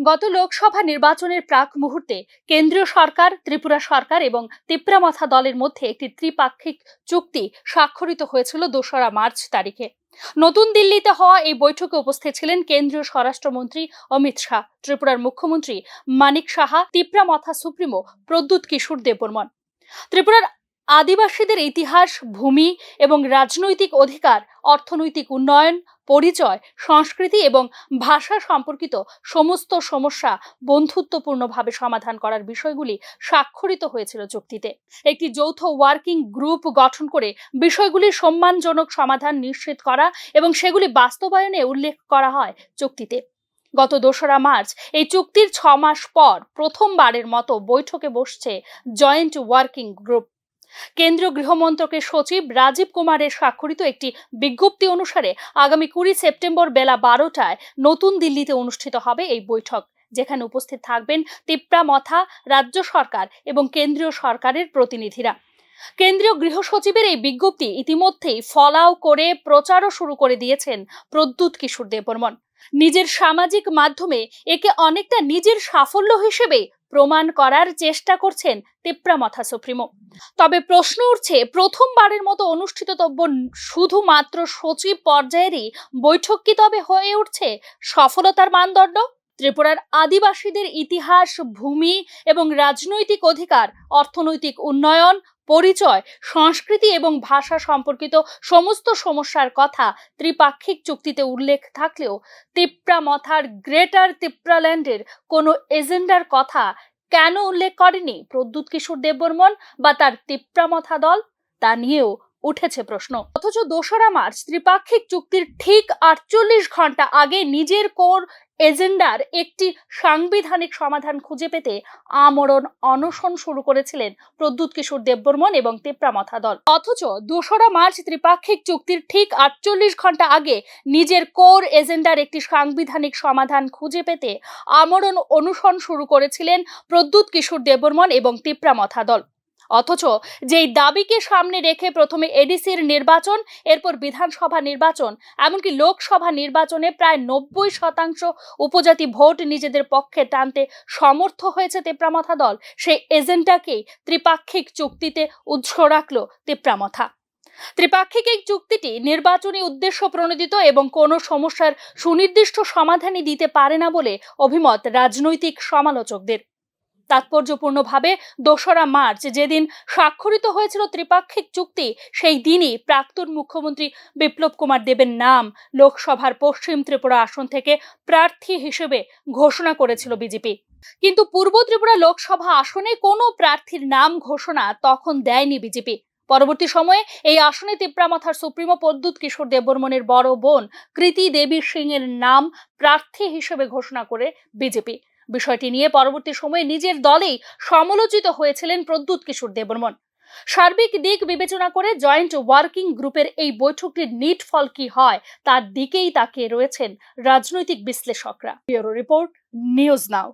গত লোকসভা নির্বাচনের প্রাক মুহূর্তে কেন্দ্রীয় সরকার, ত্রিপুরা সরকার এবং তিপ্রামাথা দলের মধ্যে একটি ত্রিপাক্ষিক চুক্তি স্বাক্ষরিত হয়েছিল দোসরা মার্চ তারিখে। নতুন দিল্লিতে হওয়া এই বৈঠকে উপস্থিত ছিলেন কেন্দ্রীয় স্বরাষ্ট্রমন্ত্রী অমিত শাহ, ত্রিপুরার মুখ্যমন্ত্রী মানিক সাহা, তিপ্রামাথা সুপ্রিমো প্রদ্যুৎ কিশোর দেববর্মন। ত্রিপুরার আদিবাসীদের ইতিহাস, ভূমি এবং রাজনৈতিক অধিকার, অর্থনৈতিক উন্নয়ন, পরিচয়, সংস্কৃতি এবং ভাষা সম্পর্কিত সমস্ত সমস্যা বন্ধুত্বপূর্ণভাবে সমাধান করার বিষয়গুলি স্বাক্ষরিত হয়েছিল চুক্তিতে। একটি যৌথ ওয়ার্কিং গ্রুপ গঠন করে বিষয়গুলির সম্মানজনক সমাধান নিশ্চিত করা এবং সেগুলি বাস্তবায়নে উল্লেখ করা হয় চুক্তিতে। গত দোসরা মার্চ এই চুক্তির ছ মাস পর প্রথমবারের মতো বৈঠকে বসছে জয়েন্ট ওয়ার্কিং গ্রুপ কেন্দ্রীয় গৃহমন্ত্রকের সচিব রাজীব কুমারের স্বাক্ষরিত একটি বিজ্ঞপ্তি অনুসারে আগামী কুড়ি সেপ্টেম্বর বেলা বারোটায় নতুন দিল্লিতে অনুষ্ঠিত হবে এই বৈঠক, যেখানে উপস্থিত থাকবেন তিপ্রা মথা রাজ্য সরকার এবং কেন্দ্রীয় সরকারের প্রতিনিধিরা। কেন্দ্রীয় গৃহ সচিবের এই বিজ্ঞপ্তি ইতিমধ্যেই ফলাও করে প্রচারও শুরু করে দিয়েছেন প্রদ্যুৎ কিশোর দেববর্মন। নিজের সামাজিক মাধ্যমে একে অনেকটা নিজের সাফল্য হিসেবে প্রমাণ করার চেষ্টা করছেন তিপ্রামথা সুপ্রিমো। তবে প্রশ্ন উঠছে, প্রথমবারের মতো অনুষ্ঠিতব্য শুধুমাত্র সচিব পর্যায়েরই বৈঠক কি তবে হয়ে উঠছে? সফলতার মানদণ্ড? ত্রিপুরার আদিবাসীদের ইতিহাস, ভূমি এবং রাজনৈতিক অধিকার, অর্থনৈতিক উন্নয়ন, পরিচয়, সংস্কৃতি এবং ভাষা সম্পর্কিত সমস্ত সমস্যার কথা ত্রিপাক্ষিক চুক্তিতে উল্লেখ থাকলেও তিপ্রা মথার গ্রেটার তিপ্রাল্যান্ডের কোনো এজেন্ডার কথা কেন উল্লেখ করেনি প্রদ্যুৎ কিশোর দেববর্মন বা তার তিপ্রামথা দল? তা নিয়েও উঠেছে প্রশ্ন। অথচ দোসরা মার্চ ত্রিপাক্ষিক চুক্তির ঠিক আটচল্লিশ ঘণ্টা আগে নিজের কোর এজেন্ডার একটি সাংবিধানিক সমাধান খুঁজে পেতে আমরণ অনশন শুরু করেছিলেন প্রদ্যুৎ কিশোর দেববর্মন এবং তিপ্রামথা দল অথচ দোসরা মার্চ ত্রিপাক্ষিক চুক্তির ঠিক আটচল্লিশ ঘণ্টা আগে নিজের কোর এজেন্ডার একটি সাংবিধানিক সমাধান খুঁজে পেতে আমরণ অনুসরণ শুরু করেছিলেন প্রদ্যুৎ কিশোর দেববর্মন এবং তিপ্রামথা দল অথচ যেই দাবিকে সামনে রেখে প্রথমে এডিসির নির্বাচন, এরপর বিধানসভা নির্বাচন, এমনকি লোকসভা নির্বাচনে প্রায় নব্বই শতাংশ উপজাতি ভোট নিজেদের পক্ষে টানতে সমর্থ হয়েছে তেপ্রামথা দল, সেই এজেন্ডাকেই ত্রিপাক্ষিক চুক্তিতে উৎস রাখল তেপ্রামথা। ত্রিপাক্ষিক এই চুক্তিটি নির্বাচনী উদ্দেশ্য প্রণোদিত এবং কোনো সমস্যার সুনির্দিষ্ট সমাধানই দিতে পারে না বলে অভিমত রাজনৈতিক সমালোচকদের। তাৎপর্যপূর্ণভাবে দোসরা মার্চ, যেদিন স্বাক্ষরিত হয়েছিল ত্রিপাক্ষিক চুক্তি, সেই দিনই প্রাক্তন মুখ্যমন্ত্রী বিপ্লব কুমার দেবের নাম লোকসভার পশ্চিম ত্রিপুরা আসন থেকে প্রার্থী হিসেবে ঘোষণা করেছিল বিজেপি। কিন্তু পূর্ব ত্রিপুরা লোকসভা আসনে কোনো প্রার্থীর নাম ঘোষণা তখন দেয়নি বিজেপি। পরবর্তী সময়ে এই আসনে তিপ্রামাথার সুপ্রিমো প্রদ্যুৎ কিশোর দেববর্মনের বড় বোন কৃতি দেবী সিং এর নাম প্রার্থী হিসেবে ঘোষণা করে বিজেপি। বিষয়টি নিয়ে পরবর্তী সময়ে নিজের দলেই সমালোচিত হয়েছিলেন প্রদ্যুৎ কিশোর দেববর্মন। সার্বিক দিক বিবেচনা করে জয়েন্ট ওয়ার্কিং গ্রুপের এই বৈঠকটির নিট ফল কি হয়, তার দিকেই তাকিয়ে রয়েছেন রাজনৈতিক বিশ্লেষকরা। Report, news now.